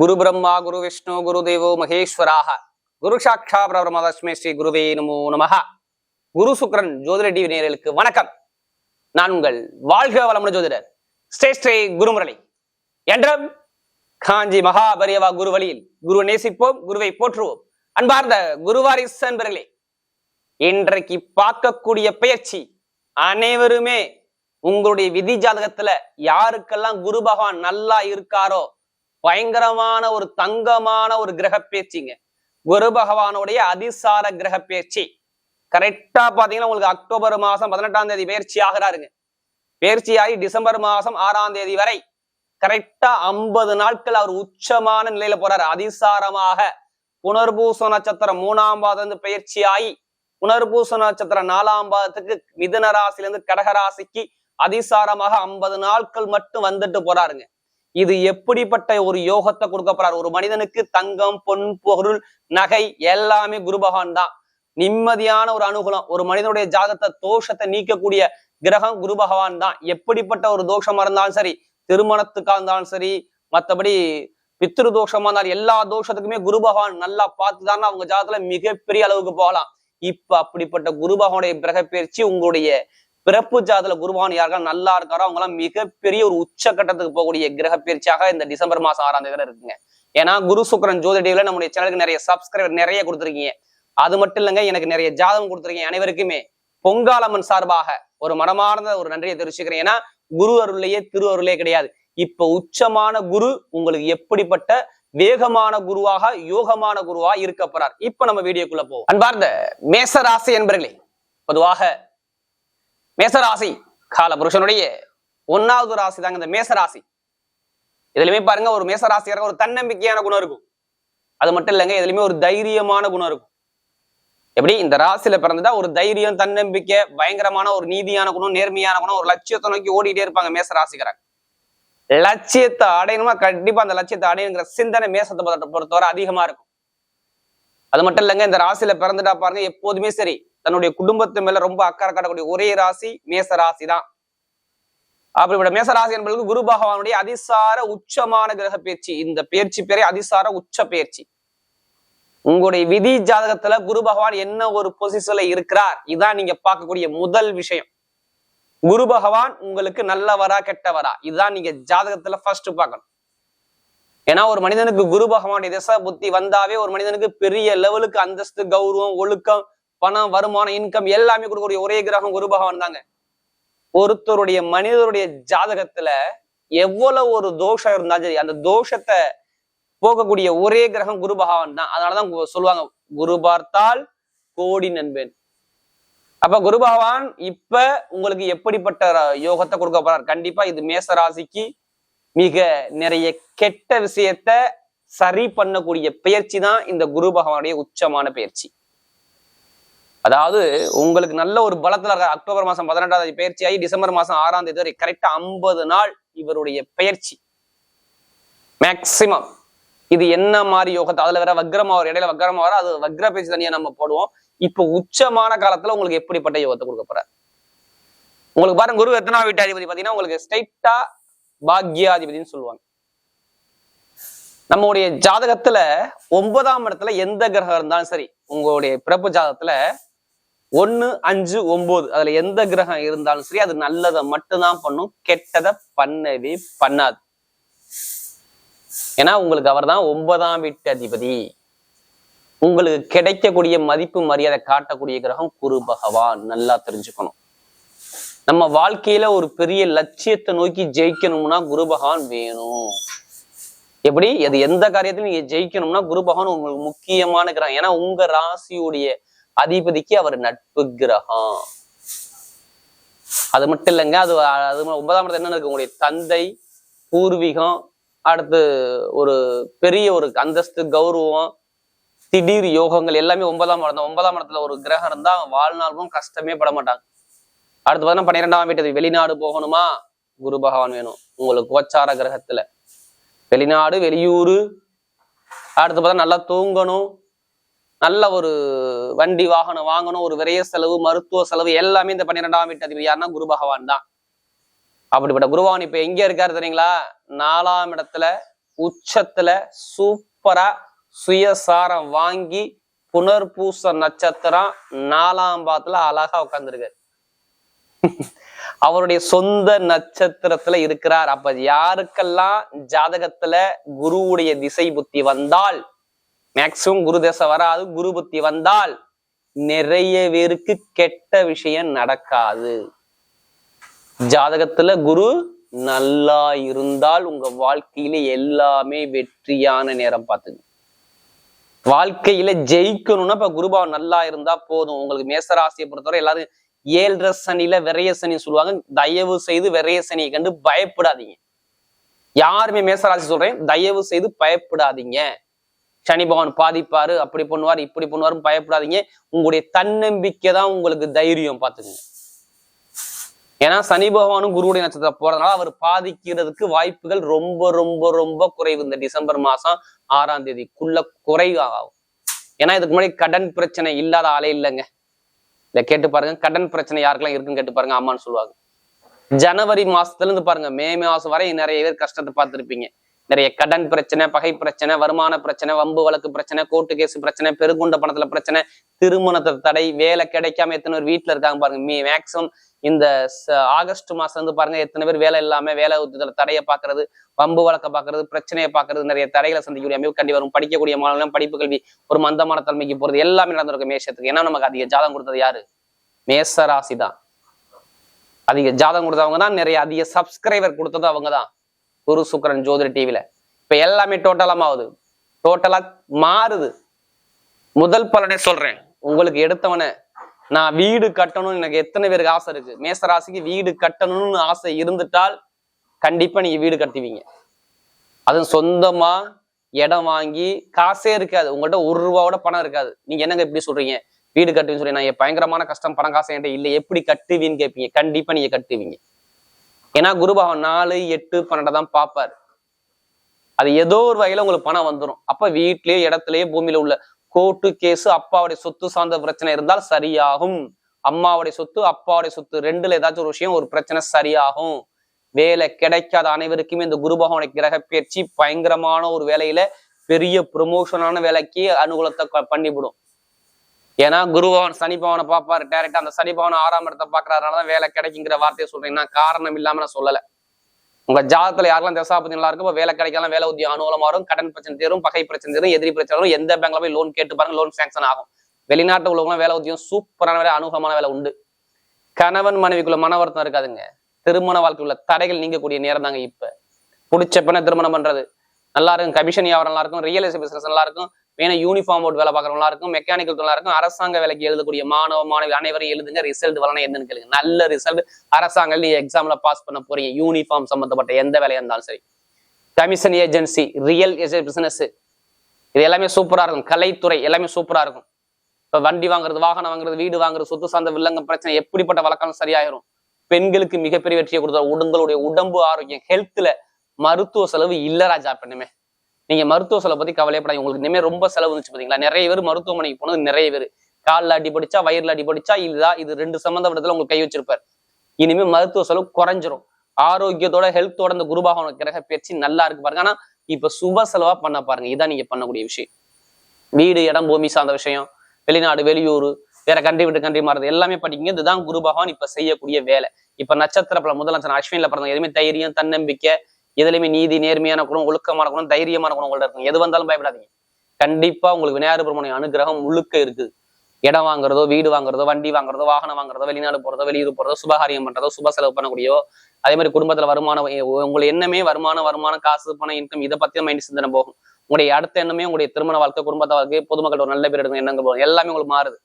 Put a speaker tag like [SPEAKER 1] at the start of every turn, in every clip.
[SPEAKER 1] குரு பிரம்மா குரு விஷ்ணு குரு தேவோ மகேஸ்வராக குரு சாட்சா பிரபரமதஸ்மே ஸ்ரீ குருவே நமோ நமஹ குரு சுக்ரன் ஜோதிட டிவி நேயர்களுக்கு வணக்கம். நான் உங்கள் வாழ்க வளமுடன் ஜோதிடர் ஸ்ரே ஸ்ரீ குருமுரளி. என்றும் காஞ்சி மகாபரியவா குரு வழியில் குரு நேசிப்போம் குருவை போற்றுவோம். அன்பார்ந்த குருவாரிஸ் அன்பர்களே இன்றைக்கு பார்க்கக்கூடிய பயிற்சி அனைவருமே உங்களுடைய விதி ஜாதகத்துல யாருக்கெல்லாம் குரு பகவான் நல்லா இருக்காரோ பயங்கரமான ஒரு தங்கமான ஒரு கிரக பேச்சுங்க குரு பகவானுடைய அதிசார கிரக பேச்சு கரெக்டா பாத்தீங்கன்னா உங்களுக்கு அக்டோபர் மாசம் பதினெட்டாம் தேதி பயிற்சி ஆகிறாருங்க. பயிற்சியாகி டிசம்பர் மாசம் ஆறாம் தேதி வரை கரெக்டா ஐம்பது நாட்கள் அவர் உச்சமான நிலையில போறாரு. அதிசாரமாக புனர்பூச நட்சத்திரம் மூணாம் பாதம் இருந்து பயிற்சியாகி புனர்பூச நட்சத்திரம் நாலாம் பாதத்துக்கு மிதுன ராசிலிருந்து கடகராசிக்கு அதிசாரமாக ஐம்பது நாட்கள் மட்டும் வந்துட்டு போறாருங்க. இது எப்படிப்பட்ட ஒரு யோகத்தை கொடுக்க ஒரு மனிதனுக்கு தங்கம் பொன் பொருள் நகை எல்லாமே குரு பகவான் தான். நிம்மதியான ஒரு அனுகூலம். ஒரு மனிதனுடைய ஜாதத்தை தோஷத்தை நீக்கக்கூடிய கிரகம் குரு பகவான் தான். எப்படிப்பட்ட ஒரு தோஷமா இருந்தாலும் சரி திருமணத்துக்கா இருந்தாலும் சரி மத்தபடி பித்ரு தோஷமா இருந்தாலும் எல்லா தோஷத்துக்குமே குரு பகவான் நல்லா பார்த்துதான் அவங்க ஜாதத்துல மிகப்பெரிய அளவுக்கு போகலாம். இப்ப அப்படிப்பட்ட குரு பகவானுடைய கிரக பயிற்சி உங்களுடைய பிறப்பு ஜாதல குருவான் யாருக்கா நல்லா இருக்காரோ அவங்களாம் மிகப்பெரிய ஒரு உச்சகட்டத்துக்கு போகக்கூடிய கிரக பயிற்சியாக இந்த டிசம்பர் மாசம் ஆறாம் தேதி இருக்குங்க. ஏன்னா குரு சுக்கரன் ஜோதிடியில நம்முடைய சேனலுக்கு நிறைய சப்ஸ்கிரைபர் நிறைய கொடுத்துருக்கீங்க. அது மட்டும் இல்லைங்க எனக்கு நிறைய ஜாதகம் கொடுத்துருக்கீங்க அனைவருக்குமே. பொங்காலம்மன் சார்பாக ஒரு மனமார்ந்த ஒரு நன்றியை தெரிவிச்சுக்கிறேன். ஏன்னா குரு அருளையே திரு அருளே கிடையாது. இப்ப உச்சமான குரு உங்களுக்கு எப்படிப்பட்ட வேகமான குருவாக யோகமான குருவா இருக்க போறார். இப்ப நம்ம வீடியோக்குள்ள போவோம். அன்பார்ந்த மேசராசி என்பர்களே பொதுவாக மேசராசி கால புருஷனுடைய ஒன்னாவது ராசி தாங்க இந்த மேசராசி. இதுலயுமே பாருங்க ஒரு மேசராசியாக ஒரு தன்னம்பிக்கையான குணம் இருக்கும். அது மட்டும் இல்லைங்க எதுலையுமே ஒரு தைரியமான குணம் இருக்கும். எப்படி? இந்த ராசியில பிறந்துட்டா ஒரு தைரியம் தன்னம்பிக்கை பயங்கரமான ஒரு நீதியான குணம் நேர்மையான குணம் ஒரு லட்சியத்தை நோக்கி ஓடிட்டே இருப்பாங்க மேச ராசிக்காரங்க லட்சியத்தை அடையணுமா? கண்டிப்பா அந்த லட்சியத்தை அடையணுங்கிற சிந்தனை மேசத்தை பொறுத்த- பொறுத்தவரை அதிகமா இருக்கும். அது மட்டும் இல்லைங்க இந்த ராசியில பிறந்துட்டா பாருங்க எப்போதுமே சரி தன்னுடைய குடும்பத்து மேல ரொம்ப அக்கறை காட்டக்கூடிய ஒரே ராசி மேச ராசி தான் அப்படிப்பட்ட மேச ராசி என்பது குரு பகவானுடைய அதிசார உச்சமான கிரக பயிற்சி. இந்த பயிற்சி பேரே அதிசார உச்ச பயிற்சி. உங்களுடைய விதி ஜாதகத்துல குரு பகவான் என்ன ஒரு பொசிஷன்ல இருக்கிறார்? இதான் நீங்க பார்க்கக்கூடிய முதல் விஷயம். குரு பகவான் உங்களுக்கு நல்லவரா கெட்டவரா? இதுதான் நீங்க ஜாதகத்துல ஃபர்ஸ்ட் பார்க்கணும். ஏன்னா ஒரு மனிதனுக்கு குரு பகவானுடைய திசை புத்தி வந்தாவே ஒரு மனிதனுக்கு பெரிய லெவலுக்கு அந்தஸ்து கௌரவம் ஒழுக்கம் பணம் வருமானம் இன்கம் எல்லாமே கொடுக்கக்கூடிய ஒரே கிரகம் குரு பகவான் தாங்க. ஒருத்தருடைய மனிதருடைய ஜாதகத்துல எவ்வளவு ஒரு தோஷம் இருந்தாலும் சரி அந்த தோஷத்தை போகக்கூடிய ஒரே கிரகம் குரு பகவான் தான். அதனாலதான் சொல்லுவாங்க குரு பார்த்தால் கோடி நண்பன். அப்ப குரு பகவான் இப்ப உங்களுக்கு எப்படிப்பட்ட யோகத்தை கொடுக்க போறார்? கண்டிப்பா இது மேச ராசிக்கு மிக நிறைய கெட்ட விஷயத்த சரி பண்ணக்கூடிய பயிற்சி தான் இந்த குரு பகவானுடைய உச்சமான பயிற்சி அதாவது உங்களுக்கு நல்ல ஒரு பலத்தில் இருக்க அக்டோபர் மாதம் பதினெட்டாம் தேதி பயிற்சி ஆகி டிசம்பர் மாதம் ஆறாம் தேதி வரை கரெக்டா ஐம்பது நாள் இவருடைய பயிற்சி. மேக்சிமம் இது என்ன மாதிரி யோகத்தை? அதில் வேற வக்ரமா வரும். இடையில வக்ரமா வர அது வக்ர பேச்சு தனியா நம்ம போடுவோம். இப்போ உச்சமான காலத்துல உங்களுக்கு எப்படிப்பட்ட யோகத்தை கொடுக்க போறாரு உங்களுக்கு பாருங்க குரு எத்தனா வீட்டாதிபதி பாத்தீங்கன்னா உங்களுக்கு ஸ்ட்ரைட்டா பாக்யாதிபதினு சொல்லுவாங்க. நம்முடைய ஜாதகத்துல ஒன்பதாம் இடத்துல எந்த கிரகம் இருந்தாலும் சரி உங்களுடைய பிறப்பு ஜாதகத்துல ஒண்ணு அஞ்சு ஒன்பது அதுல எந்த கிரகம் இருந்தாலும் சரி அது நல்லதை மட்டும்தான் பண்ணும். கெட்டதை பண்ணவே பண்ணாது. ஏன்னா உங்களுக்கு அவர்தான் ஒன்பதாம் வீட்டு அதிபதி. உங்களுக்கு கிடைக்கக்கூடிய மதிப்பு மரியாதை காட்டக்கூடிய கிரகம் குரு பகவான். நல்லா தெரிஞ்சுக்கணும். நம்ம வாழ்க்கையில ஒரு பெரிய லட்சியத்தை நோக்கி ஜெயிக்கணும்னா குரு பகவான் வேணும். எப்படி? அது எந்த காரியத்திலும் நீங்க ஜெயிக்கணும்னா குரு பகவான் உங்களுக்கு முக்கியமான கிரகம். ஏன்னா உங்க ராசியுடைய அதிபதிக்கு அவர் நட்பு கிரகம். அது மட்டும் இல்லைங்க அது அது ஒன்பதாம் இடத்துல என்ன இருக்கு? உங்களுடைய தந்தை பூர்வீகம் அடுத்து ஒரு பெரிய ஒரு அந்தஸ்து கௌரவம் திடீர் யோகங்கள் எல்லாமே ஒன்பதாம் இடம். தான். ஒன்பதாம் இடத்துல ஒரு கிரகம் இருந்தா வாழ்நாளும் கஷ்டமே பட மாட்டாங்க. அடுத்து பார்த்தா பன்னிரெண்டாம் வீட்டு வெளிநாடு போகணுமா? குரு பகவான் வேணும். உங்களுக்கு கோச்சார கிரகத்துல. வெளிநாடு வெளியூரு அடுத்து பார்த்தா நல்லா தூங்கணும். நல்ல ஒரு வண்டி வாகனம் வாங்கணும் ஒரு விரைய செலவு மருத்துவ செலவு எல்லாமே இந்த பன்னிரெண்டாம் வீட்டு அதிபதி யாருன்னா குரு பகவான் தான். அப்படிப்பட்ட குருவான் இப்ப எங்க இருக்காரு தெரியுங்களா? நாலாம் இடத்துல உச்சத்துல சூப்பரா சுயசாரம் வாங்கி புனர்பூச நட்சத்திரம் நாலாம் பாத்துல அழகா உட்காந்துருக்காரு அவருடைய சொந்த நட்சத்திரத்துல இருக்கிறார். அப்ப யாருக்கெல்லாம் ஜாதகத்துல குருவுடைய திசை புத்தி வந்தால் மேக்சிமம் குரு தசை வராது குரு புத்தி வந்தால் நிறைய பேருக்கு கெட்ட விஷயம் நடக்காது. ஜாதகத்துல குரு நல்லா இருந்தால் உங்க வாழ்க்கையில எல்லாமே வெற்றியான நேரம் பார்த்துங்க. வாழ்க்கையில ஜெயிக்கணும்னா இப்ப குருபாவம் நல்லா இருந்தா போதும். உங்களுக்கு மேசராசியை பொறுத்தவரை எல்லாரும் ஏழரை சனியில விரைய சனி சொல்லுவாங்க. தயவு செய்து விரைய சனியை கண்டு பயப்படாதீங்க. யாருமே மேசராசி சொல்றேன் தயவு செய்து பயப்படாதீங்க. சனி பகவான் பாதிப்பாரு அப்படி பண்ணுவார் இப்படி பண்ணுவாரு பயப்படாதீங்க. உங்களுடைய தன்னம்பிக்கை தான் உங்களுக்கு தைரியம் பார்த்துக்கங்க. ஏன்னா சனி பகவானும் குருவுடைய நட்சத்திரம் போறதுனால அவர் பாதிக்கிறதுக்கு வாய்ப்புகள் ரொம்ப ரொம்ப ரொம்ப குறைவு. இந்த டிசம்பர் மாசம் ஆறாம் தேதிக்குள்ள குறைவு ஆகும். ஏன்னா இதுக்கு முன்னாடி கடன் பிரச்சனை இல்லாத ஆளே இல்லைங்க. இதை கேட்டு பாருங்க. கடன் பிரச்சனை யாருக்கெல்லாம் இருக்குன்னு கேட்டு பாருங்க ஆமான்னு சொல்லுவாங்க. ஜனவரி மாசத்துல இருந்து பாருங்க மே மாசம் வரை நிறைய பேர் கஷ்டத்தை பார்த்திருப்பீங்க. நிறைய கடன் பிரச்சனை பகை பிரச்சனை வருமான பிரச்சனை வம்பு வழக்கு பிரச்சனை கோர்ட்டு கேஸ் பிரச்சனை பெருகுண்ட பணத்துல பிரச்சனை திருமணத்தை தடை வேலை கிடைக்காம எத்தனை பேர் வீட்டுல இருக்காங்க பாருங்க. மீ மேக்சிமம் இந்த ஆகஸ்ட் மாசம் வந்து பாருங்க எத்தனை பேர் வேலை இல்லாம வேலை உத்தியத்துல தடையை பாக்குறது வம்பு வழக்க பாக்குறது பிரச்சனையை பாக்குறது நிறைய தடைகளை சந்திக்கக்கூடிய அமைப்பு கண்டி வரும். படிக்கக்கூடிய மாணவர்கள் படிப்பு கல்வி ஒரு மந்தமான தன்மைக்கு போறது எல்லாமே நடந்திருக்கும் மேஷத்துக்கு. ஏன்னா நமக்கு அதிக ஜாதகம் கொடுத்தது யாரு? மேச ராசி தான் அதிக ஜாதகம் கொடுத்தவங்க தான் நிறைய அதிக சப்ஸ்கிரைபர் கொடுத்தது அவங்க தான் குரு சுக்கரன் ஜோதிட டிவியில இப்ப எல்லாமே டோட்டலா ஆகுது டோட்டலா மாறுது. முதல் பலனே சொல்றேன். உங்களுக்கு எடுத்தவனே நான் வீடு கட்டணும்னு எனக்கு எத்தனை பேருக்கு ஆசை இருக்கு? மேசராசிக்கு வீடு கட்டணும்னு ஆசை இருந்துட்டால் கண்டிப்பா நீங்க வீடு கட்டுவீங்க. அதுவும் சொந்தமா இடம் வாங்கி காசே இருக்காது. உங்கள்ட்ட ஒரு ரூபாவோட பணம் இருக்காது. நீங்க என்னங்க இப்படி சொல்றீங்க? வீடு கட்டுவீங்கன்னு சொல்லி நான் என் பயங்கரமான கஷ்டம் பணம் காசு என்கிட்ட இல்லை. எப்படி கட்டுவீன்னு கேட்பீங்க கண்டிப்பா நீங்க கட்டுவீங்க. ஏன்னா குருபாவன் நாலு எட்டு பன்னெண்டை தான் பார்ப்பாரு. அது ஏதோ ஒரு வகையில உங்களுக்கு பணம் வந்துடும் அப்ப வீட்லயே இடத்துலயே பூமியில உள்ள கோர்ட்டு கேஸ் அப்பாவுடைய சொத்து சார்ந்த பிரச்சனை இருந்தால் சரியாகும். அம்மாவுடைய சொத்து அப்பாவுடைய சொத்து ரெண்டுல ஏதாச்சும் ஒரு விஷயம் ஒரு பிரச்சனை சரியாகும். வேலை கிடைக்காத அனைவருக்குமே இந்த குரு பகவானுடைய கிரக பயிற்சி பயங்கரமான ஒரு வேலையில பெரிய ப்ரொமோஷனான வேலைக்கு அனுகூலத்தை பண்ணிவிடும். ஏன்னா குருபவன் சனி பவனை பார்ப்பாரு டேரக்டா அந்த சனி பகவான் ஆறாம் இடத்தை பாக்குறதுனாலதான் வேலை கிடைக்குங்கிற வார்த்தையை சொல்றேன். நான் காரணம் இல்லாம நான் சொல்லல. உங்க ஜாதத்துல யாரெல்லாம் தசாபதி நல்லா இருக்கும் வேலை கிடைக்கலாம் வேலை உத்தியம் அனுகூலமா வரும் கடன் பிரச்சனை தீரும் பகை பிரச்சனை தீரும் எதிரி பிரச்சனை வரும் எந்த பேங்க்ல போய் லோன் கேட்டு பாருங்க லோன் சாங்ஷன் ஆகும். வெளிநாட்டு உள்ளவங்க வேலை உத்தியம் சூப்பரான வேலை அனுகூலமான வேலை உண்டு. கணவன் மனைவிக்குள்ள மன வருத்தம் இருக்காதுங்க. திருமண வாழ்க்கையுள்ள தடைகள் நீங்கக்கூடிய நேரம் தாங்க இப்ப. பிடிச்ச பெண்ணை திருமணம் பண்றது. நல்லா இருக்கும் கமிஷன் வியாபாரம் நல்லா இருக்கும் ரியல் எஸ்டேட் பிசினஸ் நல்லா இருக்கும். வேணா யூனிஃபார்ம் போட்டு வேலை பார்க்குறவங்களா இருக்கும் மெக்கானிக்கல் நல்லா இருக்கும் அரசாங்க வேலைக்கு எழுதக்கூடிய மாணவ மாணவி அனைவரும் எழுதுங்க ரிசல்ட் வரணும் என்னன்னு கேளுங்க. நல்ல ரிசல்ட் அரசாங்கம் நீ எக்ஸாம்ல பாஸ் பண்ண போறீங்க. யூனிஃபார்ம் சம்பந்தப்பட்ட எந்த வேலையா இருந்தாலும் சரி. Commission agency real estate business இது எல்லாமே சூப்பரா இருக்கும். கலைத்துறை எல்லாமே சூப்பரா இருக்கும். இப்ப வண்டி வாங்குறது வாகனம் வாங்குறது வீடு வாங்குறது சொத்து சார்ந்த வில்லங்க பிரச்சனை எப்படிப்பட்ட வழக்கம் சரியாயிரும்? பெண்களுக்கு மிகப்பெரிய வெற்றியை கொடுத்த உங்களுடைய உடம்பு ஆரோக்கியம் ஹெல்த்ல மருத்துவ செலவு இல்ல ராஜா பெண்ணுமே. நீங்க மருத்துவ செலவு பத்தி கவலைப்படாது உங்களுக்கு இனிமே ரொம்ப செலவு வந்துச்சு பாத்தீங்களா? நிறைய பேர் மருத்துவமனைக்கு போனது நிறைய பேர். கால்ல அடிபடிச்சா வயிறுல அடிபடிச்சா இதுதான் இது ரெண்டு சம்பந்தப்பட்டதுல உங்களுக்கு கை வச்சிருப்பார். இனிமே மருத்துவ செலவு குறைஞ்சிரும். ஆரோக்கியத்தோட ஹெல்த்தோட இந்த குருபாகவன கிரக பயிற்சி நல்லா இருக்கு பாருங்க. ஆனா இப்ப சுப செலவா பண்ண பாருங்க. இதான் நீங்க பண்ணக்கூடிய விஷயம். வீடு இடம் பூமி சார்ந்த விஷயம். வெளிநாடு வெளியூர் வேற கண்ட்ரி விட்டு கண்ட்ரி மாறுறது எல்லாமே படிக்கீங்க இதுதான் குரு பகவான் இப்ப செய்யக்கூடிய வேலை. இப்ப நட்சத்திர பலம் முதல் நட்சத்திரம் அஸ்வினில பிறந்த எதுவுமே தைரியம் தன்னம்பிக்கை எதுலையுமே நீதி நேர்மையான குணம் ஒழுக்கமான குணம் தைரியமான குணம் உங்கள்ட்ட இருக்கும். எது வந்தாலும் பயப்படாதீங்க. கண்டிப்பா உங்களுக்கு விநாயகர் பெருமனை அனுகிரகம் முழுக்க இருக்குது இடம் வாங்குறதோ வீடு வாங்குறதோ வண்டி வாங்குறதோ வாகனம் வாங்குறதோ வெளிநாடு போறதோ வெளியூர் போறதோ சுபகாரியம் பண்றதோ சுப செலவு பண்ணக்கூடியோ அதே மாதிரி குடும்பத்துல வருமானம் உங்களுக்கு எண்ணமே வருமானம் வருமானம் காசு பணம் இன்கம் இதை பத்தி மைண்ட் சிந்தனை போகும். உங்களுடைய அடுத்த எண்ணமே உங்களுடைய திருமண வாழ்க்கை குடும்பத்தை வாழ்க்கை பொதுமக்கள் ஒரு நல்ல பேர் எடுக்கும் எண்ணங்கள் போகும். எல்லாமே உங்களுக்கு மாறுது.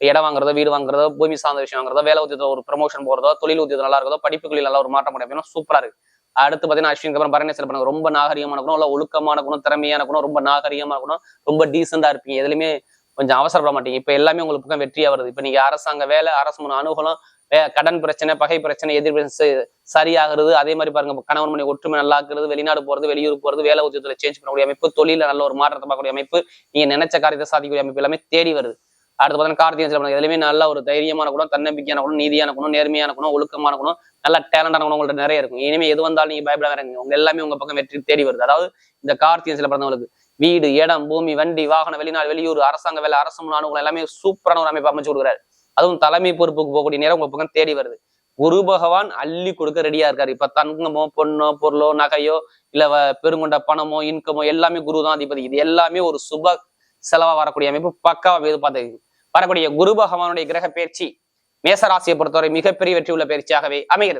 [SPEAKER 1] இடம் வாங்குறதோ வீடு வாங்குறதோ பூமி சார்ந்த விஷயம் வாங்குறதோ வேலை உத்தியத்தில் ஒரு ப்ரமோஷன் போறதோ தொழில் உத்தியத்தில் நல்லா இருக்கதோ படிப்புகளில் நல்லா ஒரு மாற்றம் முடியும் சூப்பரா இருக்கு. அடுத்து பாத்தீங்கன்னா அஸ்வினுக்கு அப்புறம் பரணேசல் பண்ணுங்க ரொம்ப நாகரிகமான குணம். இல்ல ஒழுக்கமான குணம் திறமையான குணம் ரொம்ப நாகரிகமான குணம் ரொம்ப டீசெண்டா இருப்பீங்க. எதுலையுமே கொஞ்சம் அவசரப்பட மாட்டீங்க. இப்ப எல்லாமே உங்களுக்கு பக்கம் வெற்றியா வருது. இப்ப நீங்க அரசாங்க வேலை அரசு முன் அனுகூலம் வே- கடன் பிரச்சனை பகை பிரச்சனை எதிர் சரியாகிறது. அதே மாதிரி பாருங்க கணவன் மணி ஒற்றுமை நல்லாக்குறது வெளிநாடு போறது வெளியூர் போறது வேலை உத்தியத்துல சேஞ்ச் பண்ணக்கூடிய அமைப்பு தொழில நல்ல ஒரு மாற்றத்தை பார்க்கக்கூடிய அமைப்பு நீங்க நினைச்ச காரியத்தை சாதிக்கக்கூடிய அமைப்பு எல்லாமே தேடி வருது. அடுத்து பார்த்தீங்கன்னா கார்த்திகை சில எதுலையுமே நல்ல ஒரு தைரியமான குணம் தன்னம்பிக்கையான குணம் நீதியான குணம் நேர்மையான குணம் ஒழுக்கமான குணம் நல்ல டேலண்டான குணம் உங்கள்ட்ட நிறைய இருக்கும். இனிமே எது வந்தாலும் நீங்க பயப்பட உங்க எல்லாமே உங்க பக்கம் வெற்றி தேடி வருது. அதாவது இந்த கார்த்திகை சில பிறந்தவங்களுக்கு வீடு இடம் பூமி வண்டி வாகனம் வெளிநாடு வெளியூர் அரசாங்க வேலை அரசு முன்னாள் எல்லாமே சூப்பரான ஒரு அமைப்பு அமைச்சு கொடுக்குறாரு. அதுவும் தலைமை பொறுப்புக்கு போகக்கூடிய நேரம் உங்க பக்கம் தேடி வருது. குரு பகவான் அள்ளி கொடுக்க ரெடியா இருக்காரு. இப்ப தங்கமோ பொண்ணோ பொருளோ நகையோ இல்ல வ- பெருங்கொண்ட பணமோ இன்கமோ எல்லாமே குரு தான் அதிபதி. இது எல்லாமே ஒரு சுப செலவா வரக்கூடிய அமைப்பு பக்காவா எதிர்பார்த்து வரக்கூடிய குரு பகவானுடைய கிரக பயிற்சி மேசராசியை பொறுத்தவரை மிகப்பெரிய வெற்றி உள்ள பயிற்சியாகவே அமைகிறது.